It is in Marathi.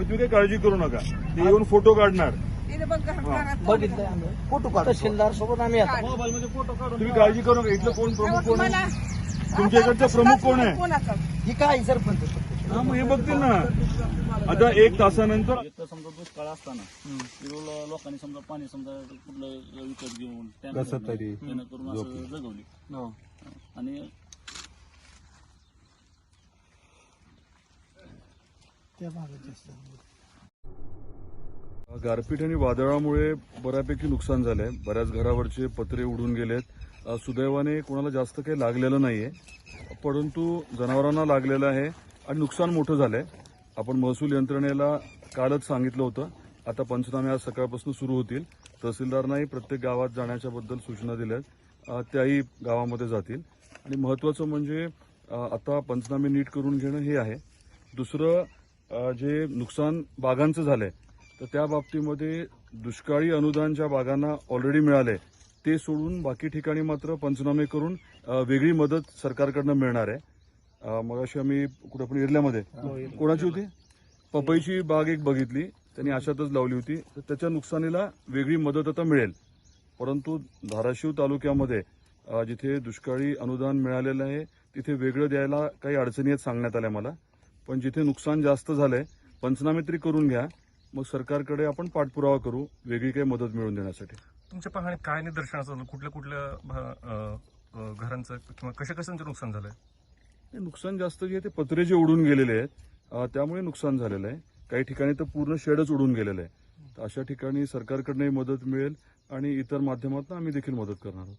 तुम्ही काही काळजी करू नका. ते येऊन फोटो काढणार. बघितलंय आम्ही. फोटो काढतो तहसीलदार सोबत आम्ही आता. तुम्ही काळजी करू नका. इथलं कोण प्रमुख कोण आहे? तुमच्या इकडचा प्रमुख कोण आहे? ही काय सरपंच? हा मग हे बघतील ना. आता एक तासानंतर एक तर समजा दुष्काळ असताना लोकांनी समजा पाणी समजा कुठलं विकत घेऊन टँकर कसं तरी. त्यानं करून असं जगवली. आणि गारपीट आणि वादळामुळे बऱ्यापैकी नुकसान झालंय. बऱ्याच घरावरचे पत्रे उडून गेलेत. सुदैवाने कोणाला जास्त काही लागलेलं नाहीये. परंतु जनावरांना लागलेलं आहे आणि नुकसान मोठं झालंय. आपण महसूल यंत्रणेला कालच सांगितलं होतं. आता पंचनामे आज सकाळपासून सुरू होतील. तहसीलदारांनाही प्रत्येक गावात जाण्याच्या बद्दल सूचना दिल्यात. त्याही गावामध्ये जातील. आणि महत्वाचं म्हणजे आता पंचनामे नीट करून घेणं हे आहे. दुसरं जे नुकसान बागांचं झालंय तर त्या बाबतीमध्ये दुष्काळी अनुदान ज्या बागांना ऑलरेडी मिळाले. ते सोडून बाकी ठिकाणी मात्र पंचनामे करून वेगळी मदत सरकारकडनं मिळणार आहे. अ, मगाशी आम्ही कुठे आपण एरल्यामध्ये कोणाची होती? पपईची बाग एक बघितली त्यांनी अशातच लावली होती. तर त्याच्या नुकसानीला वेगळी मदत आता मिळेल. परंतु धाराशिव तालुक्यामध्ये जिथे दुष्काळी अनुदान मिळालेलं आहे तिथे वेगळं द्यायला काही अडचणी आहेत सांगण्यात आल्या मला. पण जिथे नुकसान जास्त झालंय पंचनामे तरी करून घ्या. मग सरकारकडे आपण पाठपुरावा करू वेगळी काही मदत मिळवून देण्यासाठी. तुमच्या पाहणीत काय निदर्शनाचं आलं? कुठल्या कुठल्या घरांचं किंवा कशा कशांचं नुकसान झालंय? नुकसान जास्त जे आहे ते पत्रे जे उडून गेलेले आहेत त्यामुळे नुकसान झालेलं आहे. काही ठिकाणी तर पूर्ण शेडच उडून गेलेलं आहे. तर अशा ठिकाणी सरकारकडनंही मदत मिळेल आणि इतर माध्यमातून आम्ही देखील मदत करणार आहोत.